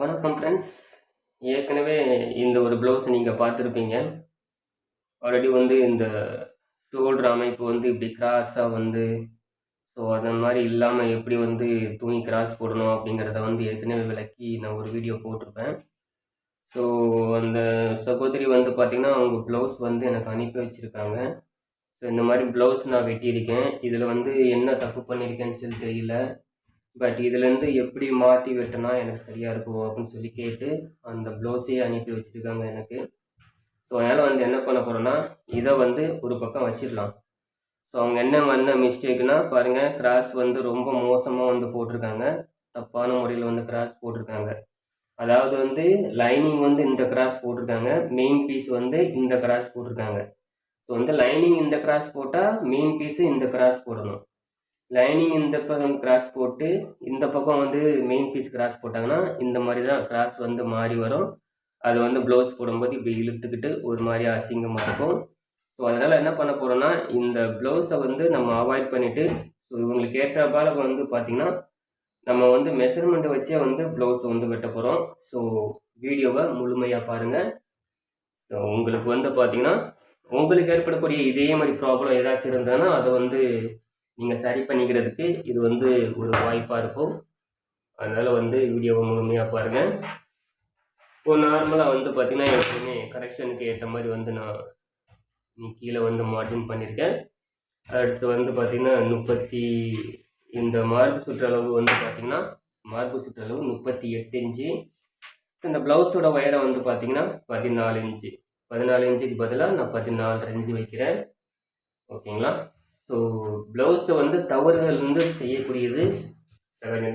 வணக்கம் ஃப்ரெண்ட்ஸ் ஏற்கனவே இந்த ஒரு ப்ளவுஸ் நீங்கள் பார்த்துருப்பீங்க. ஆல்ரெடி வந்து இந்த ஷோல்டர் அமைப்பு வந்து இப்படி கிராஸாக வந்து ஸோ அந்த மாதிரி இல்லாமல் எப்படி வந்து துணி கிராஸ் போடணும் அப்படிங்கிறத வந்து ஏற்கனவே விளக்கி நான் ஒரு வீடியோ போட்டிருப்பேன். ஸோ அந்த சகோதரி வந்து பார்த்திங்கன்னா அவங்க ப்ளவுஸ் வந்து எனக்கு அனுப்பி வச்சுருக்காங்க. ஸோ இந்த மாதிரி ப்ளவுஸ் நான் வெட்டியிருக்கேன். இதில் வந்து என்ன தப்பு பண்ணியிருக்கேன்னு சொல்லி தெரியல. பட் இதுலேருந்து எப்படி மாற்றி வெட்டினா எனக்கு சரியாக இருக்கும் அப்படின்னு சொல்லி கேட்டு அந்த ப்ளவுஸையே அனுப்பி வச்சுருக்காங்க எனக்கு. ஸோ அதனால் வந்து என்ன பண்ண போகிறோன்னா இதை வந்து ஒரு பக்கம் வச்சிடலாம். ஸோ அவங்க என்ன பண்ண மிஸ்டேக்னா பாருங்கள் கிராஸ் வந்து ரொம்ப மோசமாக வந்து போட்டிருக்காங்க. தப்பான முறையில் வந்து கிராஸ் போட்டிருக்காங்க. அதாவது வந்து லைனிங் வந்து இந்த கிராஸ் போட்டிருக்காங்க மெயின் பீஸ் வந்து இந்த கிராஸ் போட்டிருக்காங்க. ஸோ வந்து லைனிங் இந்த கிராஸ் போட்டால் மெயின் பீஸு இந்த கிராஸ் போடணும். லைனிங் இந்த பக்கம் கிராஸ் போட்டு இந்த பக்கம் வந்து மெயின் பீஸ் கிராஸ் போட்டாங்கன்னா இந்த மாதிரி தான் கிராஸ் வந்து மாறி வரும். அது வந்து ப்ளவுஸ் போடும்போது இப்படி இழுத்துக்கிட்டு ஒரு மாதிரி அசிங்கமாக இருக்கும். ஸோ அதனால் என்ன பண்ண போகிறோன்னா இந்த ப்ளவுஸை வந்து நம்ம அவாய்ட் பண்ணிவிட்டு ஸோ இவங்களுக்கு ஏற்ற பால வந்து பார்த்திங்கன்னா நம்ம வந்து மெஷர்மெண்ட்டை வச்சே வந்து ப்ளவுஸை வந்து வெட்ட போகிறோம் ஸோ வீடியோவை முழுமையாக பாருங்கள் ஸோ உங்களுக்கு வந்து பார்த்திங்கன்னா உங்களுக்கு ஏற்படக்கூடிய இதே மாதிரி ப்ராப்ளம் ஏதாச்சும் இருந்ததுன்னா அதை வந்து நீங்கள் சரி பண்ணிக்கிறதுக்கு இது வந்து ஒரு வாய்ப்பாக இருக்கும். அதனால் வந்து வீடியோவை முழுமையாக பாருங்கள் இப்போ நார்மலாக வந்து பார்த்திங்கன்னா எப்பவுமே கரெக்ஷனுக்கு ஏற்ற மாதிரி வந்து நான் கீழே வந்து மார்ஜின் பண்ணியிருக்கேன் அடுத்து வந்து பார்த்திங்கன்னா முப்பத்தி இந்த மார்பு சுற்றளவு வந்து பார்த்திங்கன்னா மார்பு சுற்றளவு முப்பத்தி எட்டு இன்ச்சு. இந்த ப்ளவுஸோட உயரம் வந்து பார்த்திங்கன்னா பதினாலு இன்ச்சு. பதினாலு இன்ச்சுக்கு பதிலாக நான் பதினாலு இன்ச்சு வைக்கிறேன். ஓகேங்களா? ஸோ ப்ளவுஸை வந்து தவறுகள் வந்து செய்யக்கூடியது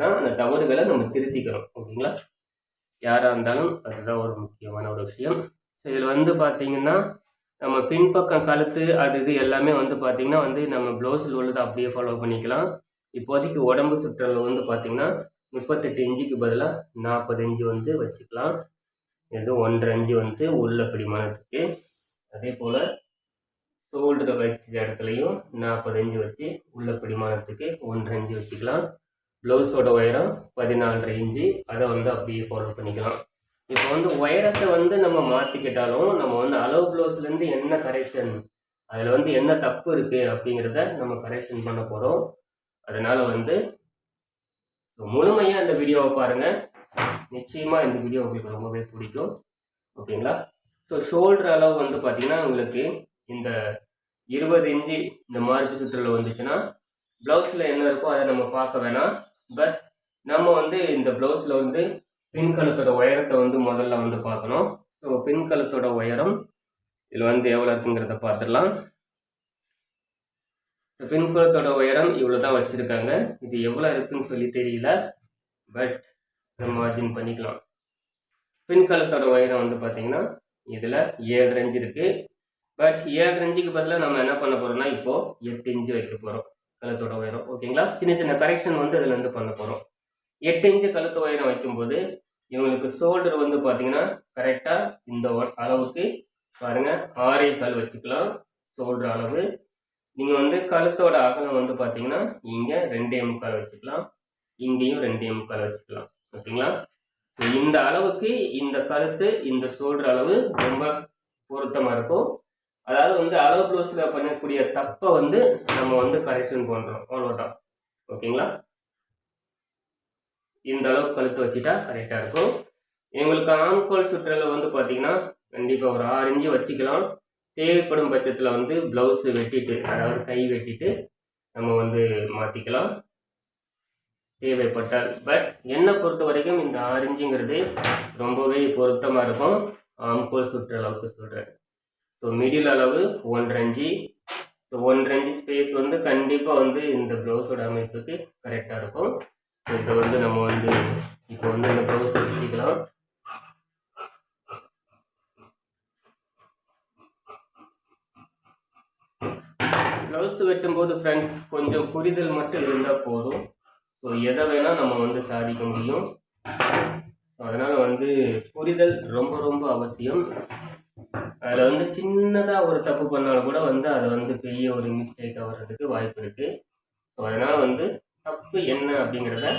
தான் அந்த தவறுகளை நம்ம திருத்திக்கிறோம் ஓகேங்களா? யாராக இருந்தாலும் அதுதான் ஒரு முக்கியமான ஒரு விஷயம். ஸோ இதில் வந்து பார்த்திங்கன்னா நம்ம பின்பக்கம் கழுத்து அது இது எல்லாமே வந்து பார்த்திங்கன்னா வந்து நம்ம ப்ளவுஸில் உள்ளதை அப்படியே ஃபாலோ பண்ணிக்கலாம். இப்போதைக்கு உடம்பு சுற்றளவு வந்து பார்த்திங்கன்னா முப்பத்தெட்டு இன்ச்சுக்கு பதிலாக நாற்பது இன்ச்சு வந்து வச்சுக்கலாம். இது ஒன்றரை இன்ச்சு வந்து உள்ள பிடிமானத்துக்கு. அதே போல் ஷோல்டரை வச்ச இடத்துலையும் நாற்பது இன்ச்சு வச்சு உள்ள பிடிமானத்துக்கு ஒன்றரை இன்ச்சு வச்சுக்கலாம். ப்ளவுஸோட உயரம் பதினாலரை இன்ச்சு. அதை வந்து அப்படியே ஃபாலோ பண்ணிக்கலாம். இப்போ வந்து உயரத்தை வந்து நம்ம மாற்றிக்கிட்டாலும் நம்ம வந்து அளவு ப்ளவுஸ்லேருந்து என்ன கரெக்ஷன் அதில் வந்து என்ன தப்பு இருக்குது அப்படிங்கிறத நம்ம கரெக்ஷன் பண்ண போகிறோம் அதனால் வந்து முழுமையாக இந்த வீடியோவை பாருங்கள் நிச்சயமாக இந்த வீடியோ உங்களுக்கு ரொம்பவே பிடிக்கும். ஓகேங்களா? ஸோ ஷோல்டர் அளவு வந்து பார்த்திங்கன்னா உங்களுக்கு இந்த இருபது இன்ச்சு இந்த மார்க்கு சுற்றுல வந்துச்சுன்னா ப்ளவுஸில் என்ன இருக்கோ அதை நம்ம பார்க்க வேணாம். பட் நம்ம வந்து இந்த ப்ளவுஸில் வந்து பின் கழுத்தோட உயரத்தை வந்து முதல்ல வந்து பார்க்கணும். ஸோ பின் கழுத்தோட உயரம் இதில் வந்து எவ்வளோ இருக்குங்கிறத பார்த்துடலாம். பின் கழுத்தோட உயரம் இவ்வளோ தான் வச்சுருக்காங்க. இது எவ்வளோ இருக்குன்னு சொல்லி தெரியல. பட் நம்ம மார்ஜின் பண்ணிக்கலாம். பின் கழுத்தோட உயரம் வந்து பார்த்தீங்கன்னா இதில் ஏழு ரேஞ்சு இருக்குது பட் ஏழு இன்ச்சுக்கு பதிலாக நம்ம என்ன பண்ண போகிறோம்னா இப்போது எட்டு இன்ச்சு வைக்க போகிறோம் கழுத்தோட உயரம். ஓகேங்களா சின்ன சின்ன கரெக்ஷன் வந்து அதில் வந்து பண்ண போகிறோம் எட்டு இன்ச்சு கழுத்து உயரம் வைக்கும்போது இவங்களுக்கு ஷோல்டர் வந்து பார்த்தீங்கன்னா கரெக்டாக இந்த அளவுக்கு பாருங்கள் ஆறே கால் வச்சுக்கலாம். ஷோல்டர் அளவு. நீங்கள் வந்து கழுத்தோட அகலம் வந்து பார்த்தீங்கன்னா இங்கே ரெண்டே முக்கால் வச்சுக்கலாம். இங்கேயும் ரெண்டே முக்கால் வச்சுக்கலாம். ஓகேங்களா இந்த அளவுக்கு இந்த கழுத்து இந்த ஷோல்டர் அளவு ரொம்ப பொருத்தமாக இருக்கும். அதாவது வந்து அளவு ப்ளவுஸில் பண்ணக்கூடிய தப்பை வந்து நம்ம வந்து கரெக்ஷன் பண்ணுறோம் அவ்வளோதான் ஓகேங்களா? இந்த அளவுக்கு கழுத்து வச்சுட்டா கரெக்டாக இருக்கும். எங்களுக்கு ஆண்கோல் சுற்றளவு வந்து பார்த்தீங்கன்னா கண்டிப்பாக ஒரு ஆறு இன்ச்சு வச்சுக்கலாம். தேவைப்படும் பட்சத்தில் வந்து ப்ளவுஸு வெட்டிட்டு அதாவது கை வெட்டிட்டு நம்ம வந்து மாற்றிக்கலாம் தேவைப்பட்டால். பட் என்னை பொறுத்த வரைக்கும் இந்த ஆரஞ்சுங்கிறது ரொம்பவே பொருத்தமாக இருக்கும். ஆம்கோல் சுற்றளவுக்கு சொல்கிறேன் ஸோ மிடில் அளவு ஒன்றரை இன்ச்சு ஸோ ஒன்றரை இன்ச்சு ஸ்பேஸ் வந்து கண்டிப்பாக வந்து இந்த ப்ளவுஸோட அமைப்புக்கு கரெக்டாக இருக்கும். ஸோ இதை வந்து நம்ம வந்து இப்போ வந்து இந்த ப்ளவுஸ் வச்சுக்கலாம் ப்ளவுஸ் வெட்டும்போது ஃப்ரெண்ட்ஸ் கொஞ்சம் புரிதல் மட்டும் இருந்தால் போதும். ஸோ எதை வேணால் நம்ம வந்து சாதிக்க முடியும். அதனால் வந்து புரிதல் ரொம்ப ரொம்ப அவசியம். அதில் வந்து சின்னதாக ஒரு தப்பு பண்ணாலும் கூட வந்து அதை வந்து பெரிய ஒரு மிஸ்டேக் ஆகிறதுக்கு வாய்ப்பு இருக்குது ஸோ அதனால் வந்து தப்பு என்ன அப்படிங்கிறத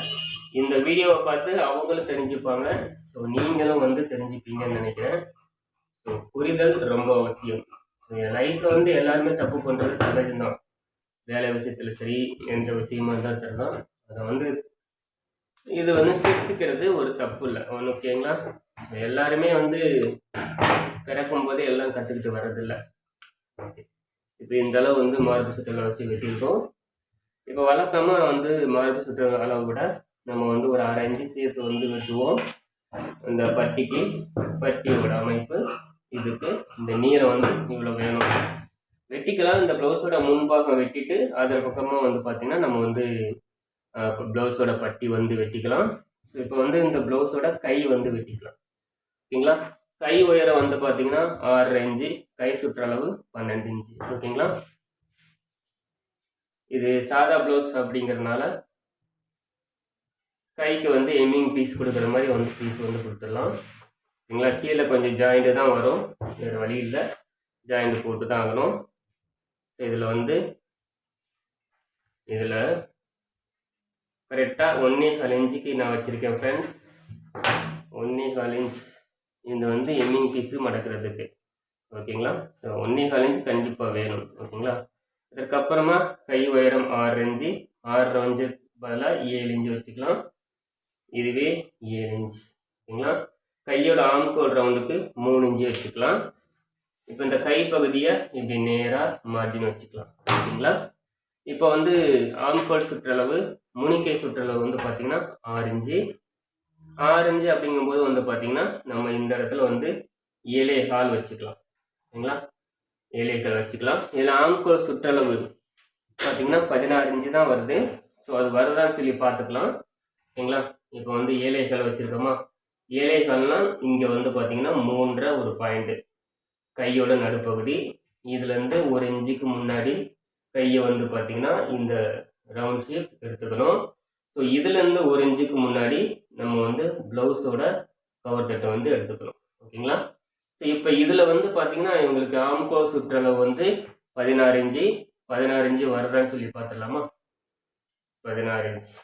இந்த வீடியோவை பார்த்து அவங்களும் தெரிஞ்சுப்பாங்க. ஸோ நீங்களும் வந்து தெரிஞ்சுப்பீங்கன்னு நினைக்கிறேன். ஸோ புரிதல் ரொம்ப அவசியம். லைஃப்பில் வந்து எல்லாருமே தப்பு பண்ணுறது சகஜம்தான். வேலை விஷயத்தில் சரி எந்த விஷயமா இருந்தாலும் சரிதான். அதை வந்து இது வந்து திருத்துக்கிறது ஒரு தப்பு இல்லை ஒன்று ஓகேங்களா? எல்லாருமே வந்து பிறக்கும் போதே எல்லாம் கற்றுக்கிட்டு வர்றதில்லை. இப்போ இந்த அளவு வந்து மார்பு சுற்றலை வச்சு வெட்டியிருக்கோம். இப்போ வழக்கமாக வந்து மார்பு சுற்ற அளவு கூட நம்ம வந்து ஒரு அரை இன்ச்சு சேர்த்து வந்து வெட்டுவோம். அந்த பட்டிக்கு பட்டியோட அமைப்பு இதுக்கு இந்த நீரை வந்து இவ்வளோ வேணும். வெட்டிக்கலாம். இந்த ப்ளவுஸோட முன்பாகம் வெட்டிட்டு அதன் பக்கமாக வந்து பார்த்திங்கன்னா நம்ம வந்து ப்ளவுஸோட பட்டி வந்து வெட்டிக்கலாம். ஸோ இப்போ வந்து இந்த ப்ளவுஸோட கை வந்து வெட்டிக்கலாம். ஓகேங்களா? கை உயரம் வந்து பார்த்தீங்கன்னா ஆறரை இன்ச்சு கை சுற்றளவு பன்னெண்டு இன்ச்சு. ஓகேங்களா? இது சாதா ப்ளவுஸ் அப்படிங்கிறதுனால கைக்கு வந்து எம்மிங் பீஸ் கொடுக்குற மாதிரி வந்து பீஸ் வந்து கொடுத்துடலாம். ஓகேங்களா? கீழே கொஞ்சம் ஜாயிண்ட்டு தான் வரும். வேறு வழி இல்லை. ஜாயிண்ட் போட்டு தான் ஆகணும். இதில் வந்து இதில் கரெக்டாக ஒன்றே கால் இன்ச்சுக்கு நான் வச்சுருக்கேன் ஃப்ரெண்ட்ஸ் ஒன்றே கால் இன்ச். இது வந்து எம்மிங் பீஸு மடக்கிறதுக்கு. ஓகேங்களா? ஸோ ஒன்றே கால் இன்ச் கண்டிப்பாக வேணும். ஓகேங்களா? இதற்கப்புறமா கை உயரம் ஆறு இன்ச்சு. ஆறு இன்ச்சு பதிலாக ஏழு இன்ச்சு வச்சுக்கலாம். இதுவே ஏழு இன்ச் ஓகேங்களா? கையோட ஆம்கோல் ரவுண்டுக்கு மூணு இன்ச்சு வச்சுக்கலாம். இப்போ இந்த கை பகுதியை இப்படி நேராக மார்ஜின் வச்சுக்கலாம். ஓகேங்களா? இப்போ வந்து ஆம்கோல் சுற்றளவு முனிக்கை சுற்றளவு வந்து பார்த்திங்கன்னா ஆறு ஆரஞ்சு அப்படிங்கும்போது வந்து பார்த்திங்கன்னா நம்ம இந்த இடத்துல வந்து ஏழே கால் வச்சுக்கலாம். சரிங்களா? ஏழே கால் வச்சுக்கலாம். இதில் ஆம்கோல் சுற்றளவு பார்த்திங்கன்னா பதினாறு இன்ச்சு தான் வருது. ஸோ அது வருதான்னு சொல்லி பார்த்துக்கலாம். சரிங்களா? இப்போ வந்து ஏழை கால் வச்சுருக்கோமா? ஏழை கால்னால் இங்கே வந்து பார்த்திங்கன்னா மூன்றரை ஒரு பாயிண்ட்டு கையோட நடுப்பகுதி. இதுலேருந்து ஒரு இன்ச்சுக்கு முன்னாடி கையை வந்து பார்த்திங்கன்னா இந்த ரவுண்ட் ஷேப் எடுத்துக்கணும். ஸோ இதுலேருந்து ஒரு இன்ச்சுக்கு முன்னாடி நம்ம வந்து ப்ளவுஸோட கவர் தட்டை வந்து எடுத்துக்கணும். ஓகேங்களா? ஸோ இப்போ இதில் வந்து பார்த்திங்கன்னா இவங்களுக்கு ஆம்கோ சுற்றளவு வந்து பதினாறு இன்ச்சு பதினாறு இன்ச்சு வருதான்னு சொல்லி பார்த்துடலாமா? பதினாறு இன்ச்சு.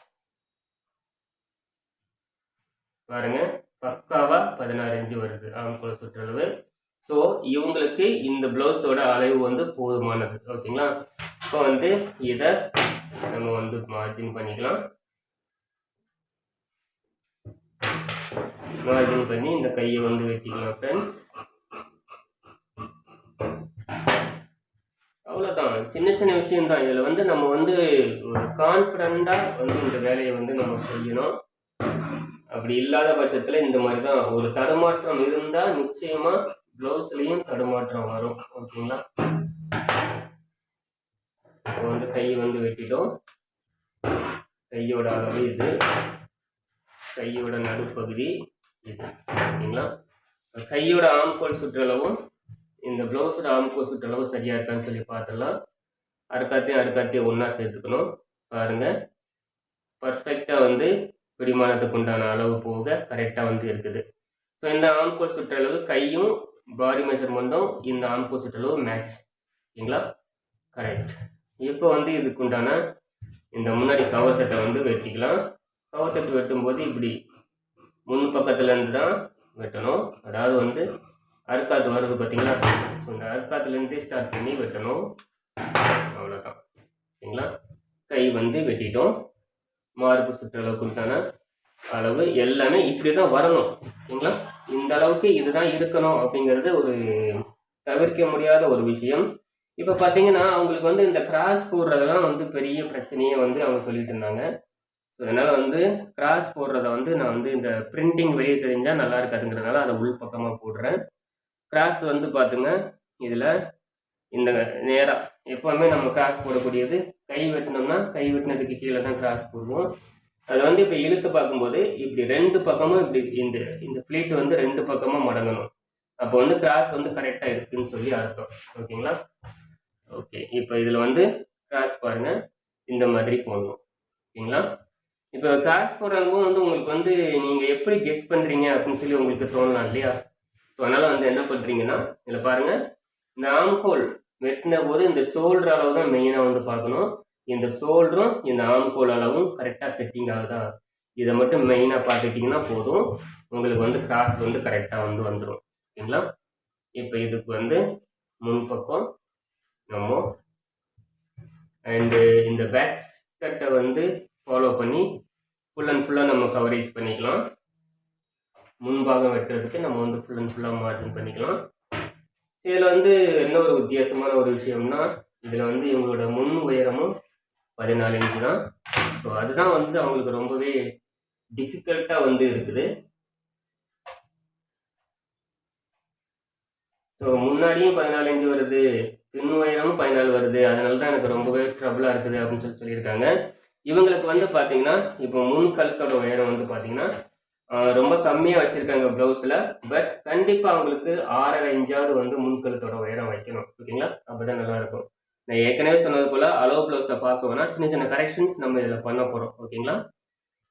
பாருங்க பக்காவாக பதினாறு இன்ச்சு வருது ஆம்கோல சுற்றளவு. ஸோ இவங்களுக்கு இந்த ப்ளவுஸோட அளவு வந்து போதுமானது. ஓகேங்களா? இப்போ வந்து இதை நம்ம வந்து மார்ஜின் பண்ணிக்கலாம். மார்ஜின் பண்ணி இந்த கையை வந்து வெட்டிக்கலாம் ஃப்ரெண்ட்ஸ் அவ்வளோதான் சின்ன சின்ன விஷயம்தான். இதில் வந்து நம்ம வந்து ஒரு கான்ஃபிடண்ட்டாக வந்து இந்த வேலையை வந்து நம்ம செய்யணும். அப்படி இல்லாத பட்சத்தில் இந்த மாதிரி தான் ஒரு தடுமாற்றம் இருந்தால் நிச்சயமாக ப்ளவுஸ்லேயும் தடுமாற்றம் வரும். ஓகேங்களா? இப்போ வந்து கை வந்து வெட்டிட்டோம். கையோட அளவு இது. கையோட நடுப்பகுதி இது. ஓகேங்களா கையோட ஆம்கோல் சுற்றளவும் இந்த ப்ளவுஸோட ஆம்கோல் சுற்றளவும் சரியாக இருக்கான்னு சொல்லி பார்த்துடலாம். அறுக்காத்தையும் அறுக்காத்தையும் ஒன்றா சேர்த்துக்கணும். பாருங்கள் பர்ஃபெக்டாக வந்து பிடிமானத்துக்கு உண்டான அளவு போக கரெக்டாக வந்து இருக்குது. ஸோ இந்த ஆம்கோல் சுற்றளவு கையும் பாடி மெஷர்மெண்ட்டும் இந்த ஆம்கோல் சுற்றளவு மேட்ச் ஓகேங்களா கரெக்ட் இப்போ வந்து இதுக்கு உண்டான இந்த முன்னாடி கவர் தட்டை வந்து வெட்டிக்கலாம். கவர் தட்டு வெட்டும்போது இப்படி முன் பக்கத்துலேருந்து தான் வெட்டணும். அதாவது வந்து அறுக்காத்து வருது பார்த்தீங்களா ஸோ இந்த அறுக்காத்துலேருந்தே ஸ்டார்ட் பண்ணி வெட்டணும். அவ்வளோதான் ஓகேங்களா கை வந்து வெட்டிட்டோம். மார்பு சுற்றளவுக்குண்டான அளவு எல்லாமே இப்படி தான் வரணும். ஓகேங்களா இந்த அளவுக்கு இதுதான் இருக்கணும் அப்படிங்கிறது ஒரு தவிர்க்க முடியாத ஒரு விஷயம். இப்போ பார்த்தீங்கன்னா அவங்களுக்கு வந்து இந்த கிராஸ் போடுறதெல்லாம் வந்து பெரிய பிரச்சனையே வந்து அவங்க சொல்லிட்டு இருந்தாங்க. ஸோ அதனால் வந்து கிராஸ் போடுறத வந்து நான் வந்து இந்த பிரிண்டிங் வெளியே தெரிஞ்சால் நல்லா இருக்காதுங்கிறதுனால அதை உள் பக்கமாக போடுறேன். கிராஸ் வந்து பார்த்துங்க இதில் இந்த நேராக எப்போவுமே நம்ம கிராஸ் போடக்கூடியது. கை வெட்டினோம்னா கை வெட்டினதுக்கு கீழே தான் கிராஸ் போடுவோம். அதை வந்து இப்போ இழுத்து பார்க்கும்போது இப்படி ரெண்டு பக்கமும் இப்படி இந்த இந்த ஃப்ளீட் வந்து ரெண்டு பக்கமும் மடங்கணும். அப்போ வந்து கிராஸ் வந்து கரெக்டாக இருக்குதுன்னு சொல்லி அர்த்தம். ஓகேங்களா? ஓகே இப்போ இதில் வந்து கிராஸ் பாருங்கள் இந்த மாதிரி போடணும். ஓகேங்களா? இப்போ கிராஸ் போடுறதும் வந்து உங்களுக்கு வந்து நீங்கள் எப்படி கெஸ் பண்ணுறீங்க அப்படின்னு சொல்லி உங்களுக்கு தோணலாம் இல்லையா? ஸோ அதனால் வந்து என்ன பண்ணுறீங்கன்னா இதில் பாருங்கள் இந்த ஆம்கோல் வெட்டின போது இந்த ஷோல்டர் அளவு தான் மெயினாக வந்து பார்க்கணும். இந்த ஷோல்டரும் இந்த ஆம்கோல் அளவும் கரெக்டாக செட்டிங் ஆகுதா? இதை மட்டும் மெயினாக பார்த்துக்கிட்டிங்கன்னா போதும். உங்களுக்கு வந்து கிராஸ் வந்து கரெக்டாக வந்து வந்துடும் ஓகேங்களா? இப்போ இதுக்கு வந்து முன்பக்கம் Uh, நம்ம அண்டு இந்த பேக் கட்டை வந்து ஃபாலோ பண்ணி ஃபுல் அண்ட் ஃபுல்லாக நம்ம கவரேஜ் பண்ணிக்கலாம். முன்பாகம் வெட்டுறதுக்கு நம்ம வந்து ஃபுல் அண்ட் ஃபுல்லாக மார்ஜின் பண்ணிக்கலாம். இதில் வந்து என்ன ஒரு வித்தியாசமான ஒரு விஷயம்னா இதில் வந்து இவங்களோட முன் உயரமும் பதினாலு இன்ச்சு தான். ஸோ அதுதான் வந்து அவங்களுக்கு ரொம்பவே டிஃபிகல்ட்டாக வந்து இருக்குது. ஸோ முன்னாடியும் பதினாலு இன்ச்சு வருது பின் உயரமும் பதினாலு வருது. அதனால தான் எனக்கு ரொம்பவே ட்ரபுளாக இருக்குது அப்படின்னு சொல்லி சொல்லியிருக்காங்க. இவங்களுக்கு வந்து பார்த்தீங்கன்னா இப்போ முன் கழுத்தோட உயரம் வந்து பார்த்தீங்கன்னா ரொம்ப கம்மியாக வச்சுருக்காங்க ப்ளவுஸில் பட் கண்டிப்பாக அவங்களுக்கு ஆறரை இன்ச்சாவது வந்து முன் கழுத்தோட உயரம் வைக்கணும். ஓகேங்களா? அப்போ தான் நல்லாயிருக்கும். நான் ஏற்கனவே சொன்னது போல் அளவு ப்ளவுஸை பார்க்கவேணா சின்ன சின்ன கரெக்ஷன்ஸ் நம்ம இதில் பண்ண போகிறோம் ஓகேங்களா?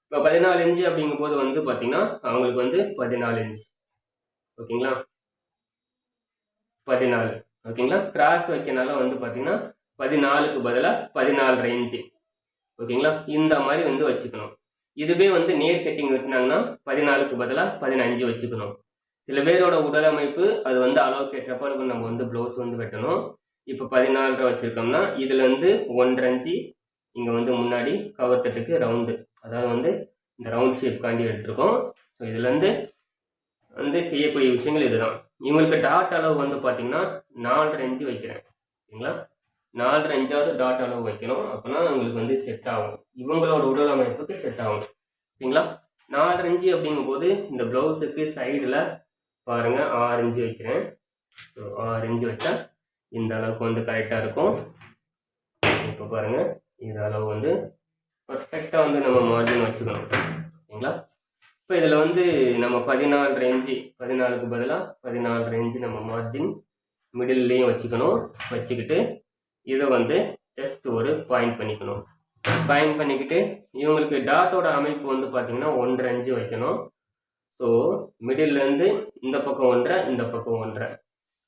இப்போ பதினாலு இன்ச்சு அப்படிங்கும்போது வந்து பார்த்தீங்கன்னா அவங்களுக்கு வந்து பதினாலு இன்ச் ஓகேங்களா? பதினாலு. ஓகேங்களா? கிராஸ் வைக்கனால வந்து பார்த்தீங்கன்னா பதினாலுக்கு பதிலாக பதினாலு ரேஞ்சு ஓகேங்களா? இந்த மாதிரி வந்து வச்சுக்கணும். இதுவே வந்து நேர் கட்டிங் வெட்டினாங்கன்னா பதினாலுக்கு பதிலாக பதினஞ்சு வச்சுக்கணும். சில பேரோட உடலமைப்பு அது வந்து அளவுக்கு ஏற்றப்ப நம்ம வந்து ப்ளவுஸ் வந்து வெட்டணும். இப்போ பதினாலரை வச்சுருக்கோம்னா இதில் வந்து ஒன்றரை இன்ச்சு இங்கே வந்து முன்னாடி கவர் தட்டுக்கு ரவுண்டு அதாவது வந்து இந்த ரவுண்ட் ஷேப் காண்டி எடுத்திருக்கோம். ஸோ இதுலேருந்து வந்து செய்யக்கூடிய விஷயங்கள் இதுதான். இவங்களுக்கு டாட் அளவு வந்து பார்த்தீங்கன்னா நாலரை இன்ச்சு வைக்கிறேன். சரிங்களா? நாலரை இன்ச்சாவது டாட் அளவு வைக்கணும். அப்போனா உங்களுக்கு வந்து செட் ஆகும். இவங்களோட உடல் அமைப்புக்கு செட் ஆகும். சரிங்களா? நாலரை இன்ச்சு அப்படிங்கும்போது இந்த ப்ளவுஸுக்கு சைடில் பாருங்கள் ஆறு இன்ச்சு வைக்கிறேன். ஸோ ஆறு இன்ச்சு வச்சா இந்த அளவுக்கு வந்து கரெக்டாக இருக்கும். இப்போ பாருங்கள் இந்த அளவு வந்து பர்ஃபெக்டாக வந்து நம்ம மார்ஜின் வச்சுக்கணும். சரிங்களா? இப்போ இதில் வந்து நம்ம பதினாலு ரேஞ்சு பதினாலுக்கு பதிலாக பதினாலு ரேஞ்சு நம்ம மார்ஜின் மிடில்லையும் வச்சுக்கணும். வச்சுக்கிட்டு இதை வந்து ஜஸ்ட் ஒரு பாயிண்ட் பண்ணிக்கணும். பாயிண்ட் பண்ணிக்கிட்டு இவங்களுக்கு டாட்டோட அமைப்பு வந்து பார்த்தீங்கன்னா ஒன்றரை அஞ்சு வைக்கணும். ஸோ மிடில்லேருந்து இந்த பக்கம் ஒன்றரை இந்த பக்கம் ஒன்றரை.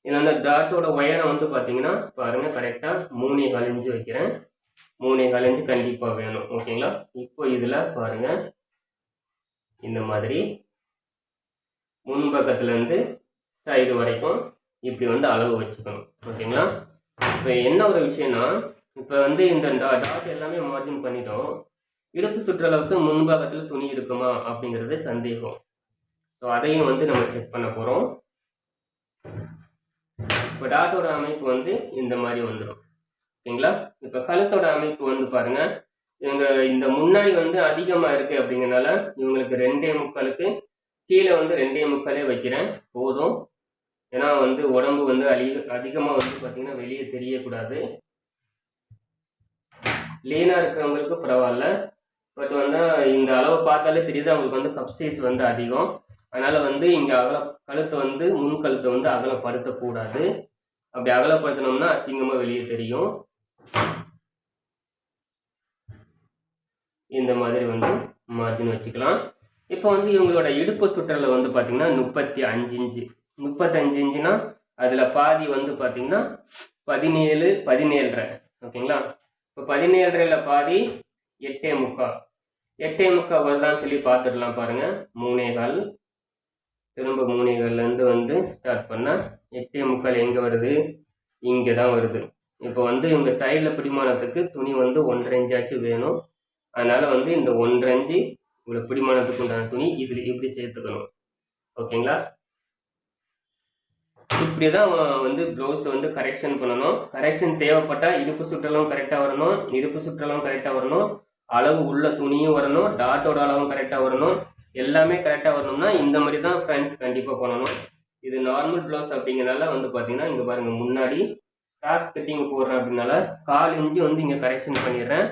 இதில் அந்த டாட்டோட உயரம் வந்து பார்த்தீங்கன்னா பாருங்கள் கரெக்டாக மூணே கால் இன்ச்சு வைக்கிறேன். மூணே கால் இன்ச்சு கண்டிப்பாக வேணும். ஓகேங்களா இப்போ இதில் பாருங்கள் இந்த மாதிரி முன்பக்கத்துலேருந்து சைடு வரைக்கும் இப்படி வந்து அளவு வச்சுக்கணும். ஓகேங்களா? இப்போ என்ன ஒரு விஷயம்னா இப்போ வந்து இந்த டா டாட் எல்லாமே மார்ஜின் பண்ணிட்டோம். இடுப்பு சுற்றளவுக்கு முன்பாகத்தில் துணி இருக்குமா அப்படிங்கிறது சந்தேகம். ஸோ அதையும் வந்து நம்ம செக் பண்ண போகிறோம் இப்போ டாட்டோட அமைப்பு வந்து இந்த மாதிரி வந்துடும் ஓகேங்களா? இப்போ கழுத்தோட அமைப்பு வந்து பாருங்கள் இவங்க இந்த முன்னாடி வந்து அதிகமாக இருக்குது அப்படிங்கறனால இவங்களுக்கு ரெண்டே முக்காலுக்கு கீழே வந்து ரெண்டே முக்காலே வைக்கிறேன். போதும். ஏன்னா வந்து உடம்பு வந்து அழி அதிகமாக வந்து பார்த்திங்கன்னா வெளியே தெரியக்கூடாது. லீனாக இருக்கிறவங்களுக்கு பரவாயில்ல. பட் வந்து இந்த அளவு பார்த்தாலே தெரியுது அவங்களுக்கு வந்து கப் சைஸ் வந்து அதிகம். அதனால் வந்து இங்கே அகல கழுத்தை வந்து முன் கழுத்தை வந்து அகலப்படுத்தக்கூடாது. அப்படி அகலப்படுத்தினோம்னா அசிங்கமாக வெளியே தெரியும். இந்த மாதிரி வந்து மார்ஜின் வச்சுக்கலாம். இப்போ வந்து இவங்களோட இடுப்பு சுற்றலை வந்து பார்த்திங்கன்னா முப்பத்தி அஞ்சு இன்ச்சு. முப்பத்தஞ்சு இன்ச்சுனா அதில் பாதி வந்து பார்த்திங்கன்னா பதினேழு பதினேழரை. ஓகேங்களா? இப்போ பதினேழரையில் பாதி எட்டே முக்கால் எட்டே முக்கால் வருதான்னு சொல்லி பார்த்துடலாம் பாருங்கள் மூணே கால். திரும்ப மூணே கால்லேருந்து வந்து ஸ்டார்ட் பண்ணால் எட்டே முக்கால் எங்கே வருது? இங்கே தான் வருது. இப்போ வந்து இவங்க சைடில் பிடிமானத்துக்கு துணி வந்து ஒன்றரை இன்ச்சாச்சும் வேணும். அதனால் வந்து இந்த ஒன்றரை அஞ்சு இவ்வளோ பிடிமானத்துக்கு உண்டான துணி இதில் இப்படி சேர்த்துக்கணும்? ஓகேங்களா? இப்படி தான் வந்து ப்ளவுஸ் வந்து கரெக்ஷன் பண்ணணும். கரெக்ஷன் தேவைப்பட்டால் இடுப்பு சுற்றலும் கரெக்டாக வரணும். இடுப்பு சுற்றலும் கரெக்டாக வரணும். அளவு உள்ள துணியும் வரணும். டாட்டோட அளவும் கரெக்டாக வரணும். எல்லாமே கரெக்டாக வரணும்னா இந்த மாதிரி தான் ஃப்ரெண்ட்ஸ் கண்டிப்பாக பண்ணணும். இது நார்மல் ப்ளவுஸ் அப்படிங்கிறனால வந்து பார்த்தீங்கன்னா இங்கே பாருங்கள் முன்னாடி கிராஸ் கட்டிங் போடுறேன் அப்படின்னால கால் இன்ச்சு வந்து இங்கே கரெக்ஷன் பண்ணிடுறேன்.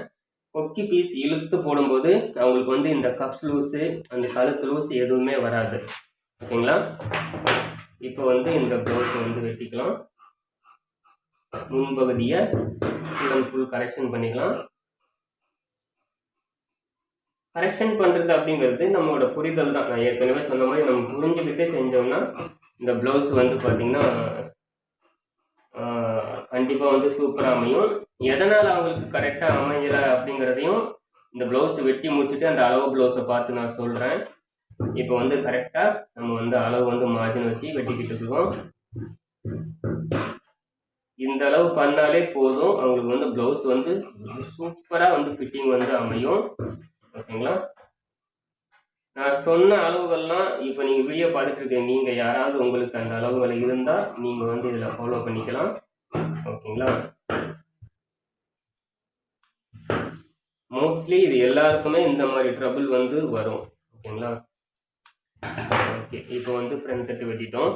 கொக்கி பீஸ் இழுத்து போடும்போது அவங்களுக்கு வந்து இந்த கப்ஸ் லூஸு அந்த கழுத்து லூஸ் எதுவுமே வராது. ஓகேங்களா? இப்போ வந்து இந்த ப்ளவுஸை வந்து வெட்டிக்கலாம். முன்பகுதியை ஃபுல் அண்ட் ஃபுல் கரெக்ஷன் பண்ணிக்கலாம். கரெக்ஷன் பண்ணுறது அப்படிங்கிறது நம்மளோட புரிதல் தான். நான் ஏற்கனவே சொன்ன மாதிரி நம்ம புரிஞ்சுக்கிட்டே செஞ்சோம்னா இந்த ப்ளவுஸ் வந்து பார்த்திங்கன்னா கண்டிப்பாக வந்து சூப்பராக அமையும். எதனால் அவங்களுக்கு கரெக்டாக அமையலை அப்படிங்கிறதையும் இந்த ப்ளவுஸ் வெட்டி முடிச்சுட்டு அந்த அளவு ப்ளவுஸை பார்த்து நான் சொல்கிறேன் இப்போ வந்து கரெக்டாக நம்ம வந்து அளவு வந்து மார்ஜின் வச்சு வெட்டிக்கிட்டு இருக்கோம். இந்த அளவு பண்ணாலே போதும். அவங்களுக்கு வந்து ப்ளவுஸ் வந்து சூப்பராக வந்து ஃபிட்டிங் வந்து அமையும். ஓகேங்களா? நான் சொன்ன அளவுகள்லாம் இப்போ நீங்கள் வீடியோ பார்த்துட்டு இருக்கீங்க. நீங்கள் யாராவது உங்களுக்கு அந்த அளவுகள் இருந்தால் நீங்கள் வந்து இதில் ஃபாலோ பண்ணிக்கலாம். ஓகேங்களா மோஸ்ட்லி இது எல்லாருக்குமே இந்த மாதிரி ட்ரபிள் வந்து வரும். ஓகேங்களா? ஓகே இப்போ வந்து ஃப்ரண்ட் தட்டு வெட்டிட்டோம்.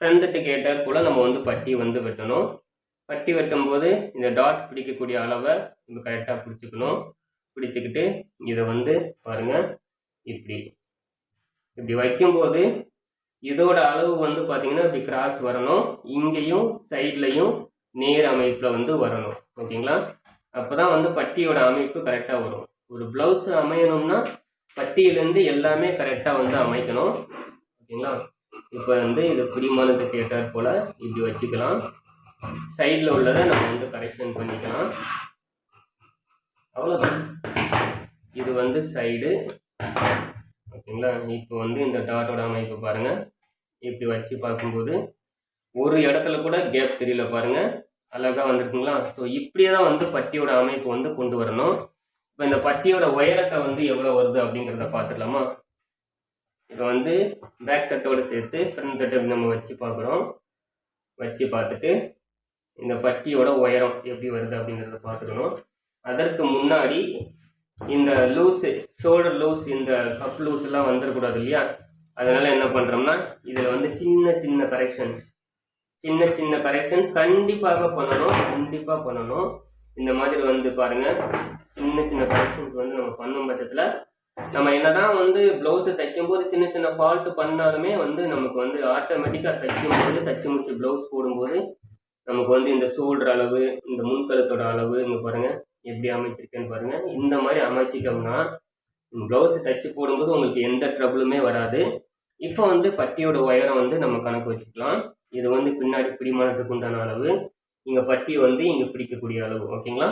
ஃப்ரண்ட் தட்டு கேட்டால் போல் நம்ம வந்து பட்டி வந்து வெட்டணும். பட்டி வெட்டும்போது இந்த டாட் பிடிக்கக்கூடிய அளவை நம்ம கரெக்டாக பிடிச்சிக்கணும். பிடிச்சிக்கிட்டு இதை வந்து பாருங்கள் இப்படி. இப்படி வைக்கும்போது இதோட அளவு வந்து பார்த்தீங்கன்னா இப்படி கிராஸ் வரணும். இங்கேயும் சைட்லையும் நேர் அமைப்பில் வந்து வரணும். ஓகேங்களா? அப்போ தான் வந்து பட்டியோட அமைப்பு கரெக்டாக வரும். ஒரு ப்ளவுஸ் அமையணும்னா பட்டியிலேருந்து எல்லாமே கரெக்டாக வந்து அமைக்கணும். ஓகேங்களா? இப்போ வந்து இது பிடிமானத்துக்கு ஏற்றாற் போல் இப்படி வச்சுக்கலாம். சைடில் உள்ளதை நம்ம வந்து கரெக்ஷன் பண்ணிக்கலாம். அவ்வளோதான் இது வந்து சைடு ஓகேங்களா? இப்போ வந்து இந்த டாட்டோட அமைப்பு பாருங்கள் இப்படி வச்சு பார்க்கும்போது ஒரு இடத்துல கூட கேப் தெரியல பாருங்கள் அழகாக வந்திருக்குங்களா? ஸோ இப்படியே தான் வந்து பட்டியோட அமைப்பு வந்து கொண்டு வரணும். இப்போ இந்த பட்டியோட உயரத்தை வந்து எவ்வளோ வருது அப்படிங்கிறத பார்த்துடலாமா? இப்போ வந்து பேக் தட்டோடு சேர்த்து ஃப்ரண்ட் தட்டை நம்ம வச்சு பார்க்குறோம். வச்சு பார்த்துட்டு இந்த பட்டியோட உயரம் எப்படி வருது அப்படிங்கிறத பார்த்துக்கணும். அதற்கு முன்னாடி இந்த லூஸு ஷோல்டர் லூஸ் இந்த கப் லூஸ்லாம் வந்துடக்கூடாது இல்லையா? அதனால் என்ன பண்ணுறோம்னா இதில் வந்து சின்ன சின்ன கரெக்ஷன்ஸ் சின்ன சின்ன கரெக்ஷன் கண்டிப்பாக பண்ணணும் கண்டிப்பாக பண்ணணும். இந்த மாதிரி வந்து பாருங்கள் சின்ன சின்ன கரெக்ஷன்ஸ் வந்து நம்ம பண்ணும் பட்சத்தில் நம்ம என்னதான் வந்து ப்ளவுஸை தைக்கும்போது சின்ன சின்ன ஃபால்ட்டு பண்ணாலுமே வந்து நமக்கு வந்து ஆட்டோமேட்டிக்காக தைக்கும் போது தைச்சு முடிச்சு ப்ளவுஸ் போடும்போது நமக்கு வந்து இந்த ஷோல்டர் அளவு இந்த முன்கழுத்தோட அளவு இங்கே பாருங்கள் எப்படி அமைச்சிருக்கேன்னு பாருங்கள் இந்த மாதிரி அமைச்சிட்டோம்னா ப்ளவுஸ் தச்சு போடும்போது உங்களுக்கு எந்த ட்ரபுளுமே வராது. இப்போ வந்து பட்டியோட உயரம் வந்து நம்ம கணக்கு வச்சுக்கலாம். இது வந்து பின்னாடி பிடிமானத்துக்கு உண்டான அளவு. இங்கே பட்டி வந்து இங்கே பிடிக்கக்கூடிய அளவு. ஓகேங்களா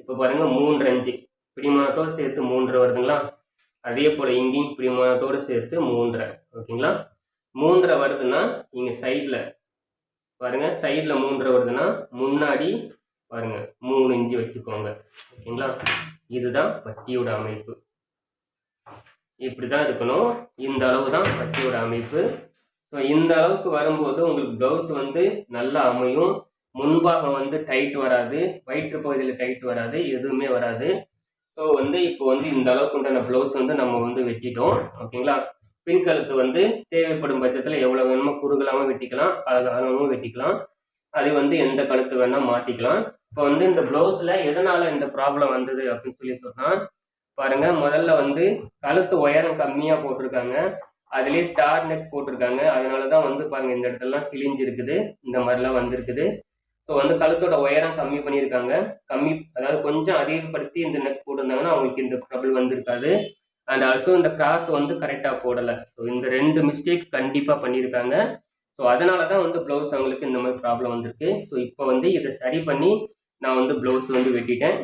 இப்போ பாருங்கள் மூன்று அஞ்சு. பிடிமானத்தோடு சேர்த்து மூன்று வருதுங்களா? அதே போல் இங்கேயும் பிடிமானத்தோடு சேர்த்து மூன்றரை. ஓகேங்களா மூன்றரை வருதுன்னா இங்கே சைடில் பாருங்கள் சைடில் மூன்றரை வருதுன்னா முன்னாடி பாருங்கள் மூணு இன்ச்சு வச்சுக்கோங்க. ஓகேங்களா? இதுதான் பட்டியோட அமைப்பு. இப்படி தான் இருக்கணும். இந்த அளவு தான் பட்டியோட அமைப்பு. ஸோ இந்த அளவுக்கு வரும்போது உங்களுக்கு ப்ளவுஸ் வந்து நல்லா அமையும். முன்பாகம் வந்து டைட் வராது. வயிற்று பகுதியில் டைட் வராது. எதுவுமே வராது. ஸோ வந்து இப்போ வந்து இந்த அளவுக்கு உண்டான ப்ளவுஸ் வந்து நம்ம வந்து வெட்டிட்டோம். ஓகேங்களா? பின்கழுத்து வந்து தேவைப்படும் பட்சத்தில் எவ்வளோ வேணுமோ குறுகலாமல் வெட்டிக்கலாம் அழகானவும் வெட்டிக்கலாம். அது வந்து எந்த கழுத்து வேணால் மாற்றிக்கலாம் இப்போ வந்து இந்த ப்ளவுஸில் எதனால் இந்த ப்ராப்ளம் வந்தது அப்படின்னு சொல்லி சொன்னால் பாருங்கள் முதல்ல வந்து கழுத்து உயரம் கம்மியாக போட்டிருக்காங்க. அதுலேயே ஸ்டார் நெக் போட்டிருக்காங்க. அதனால தான் வந்து பாருங்கள் இந்த இடத்துலலாம் கிழிஞ்சிருக்குது. இந்த மாதிரிலாம் வந்திருக்குது. ஸோ வந்து கழுத்தோட உயரம் கம்மி பண்ணியிருக்காங்க. கம்மி அதாவது கொஞ்சம் அதிகப்படுத்தி இந்த நெக் போட்டிருந்தாங்கன்னா அவங்களுக்கு இந்த ப்ராப்ளம் வந்திருக்காது. அண்ட் ஆல்சோ இந்த கிராஸ் வந்து கரெக்டாக போடலை. ஸோ இந்த ரெண்டு மிஸ்டேக் கண்டிப்பாக பண்ணியிருக்காங்க. ஸோ அதனால தான் வந்து ப்ளவுஸ் அவங்களுக்கு இந்த மாதிரி ப்ராப்ளம் வந்திருக்கு. ஸோ இப்போ வந்து இதை சரி பண்ணி நான் வந்து ப்ளவுஸ் வந்து வெட்டிட்டேன்.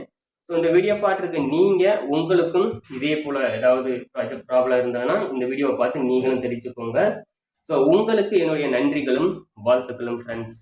ஸோ இந்த வீடியோ பார்த்துருக்க நீங்கள் உங்களுக்கும் இதே போல் ஏதாவது ப்ராஜெக்ட் ப்ராப்ளம் இருந்ததுன்னா இந்த வீடியோவை பார்த்து நீங்களும் தெரிஞ்சுக்கோங்க. ஸோ உங்களுக்கு என்னுடைய நன்றிகளும் வாழ்த்துக்களும் ஃப்ரெண்ட்ஸ்